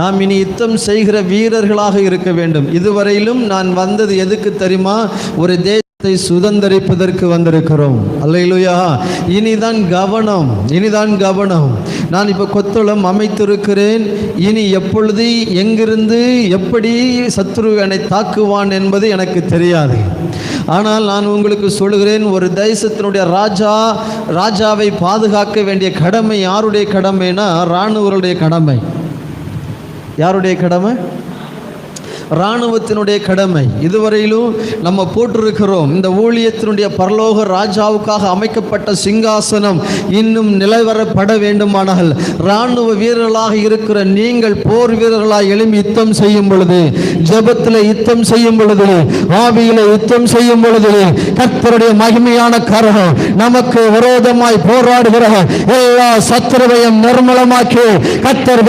நாம் இனி யுத்தம் செய்கிற வீரர்களாக இருக்க வேண்டும். இதுவரையிலும் நான் வந்தது எதுக்கு தெரியுமா? ஒரு தேசத்தை சுதந்தரிப்பதற்கு வந்திருக்கிறோம். அல்லையிலுயா இனிதான் கவனம் இனிதான் கவனம். நான் இப்போ கொத்தளம் அமைத்திருக்கிறேன். இனி எப்பொழுது எங்கிருந்து எப்படி சத்ரு என்னை தாக்குவான் என்பது எனக்கு தெரியாது. ஆனால் நான் உங்களுக்கு சொல்கிறேன் ஒரு தேசத்தினுடைய ராஜா ராஜாவை பாதுகாக்க வேண்டிய கடமை யாருடைய கடமைனா இராணுவருடைய கடமை. யாருடைய கடமை? இராணுவத்தினுடைய கடமை. இதுவரையிலும் நம்ம போட்டிருக்கிறோம். இந்த ஊழியத்தினுடைய பரலோக ராஜாவுக்காக அமைக்கப்பட்ட சிங்காசனம் இன்னும் நிலைவரப்பட வேண்டுமானால் இராணுவ வீரர்களாக இருக்கிற நீங்கள் போர் வீரர்களாக எழும்பி யுத்தம் செய்யும் பொழுது ஜபத்தில் யுத்தம் செய்யும் பொழுது ஆவியில யுத்தம் செய்யும் பொழுது கர்த்தருடைய மகிமையான கரகம் நமக்கு விரோதமாய் போராடுகிற எல்லா சத்துருவையும் நிர்மலமாக்கி கத்தர்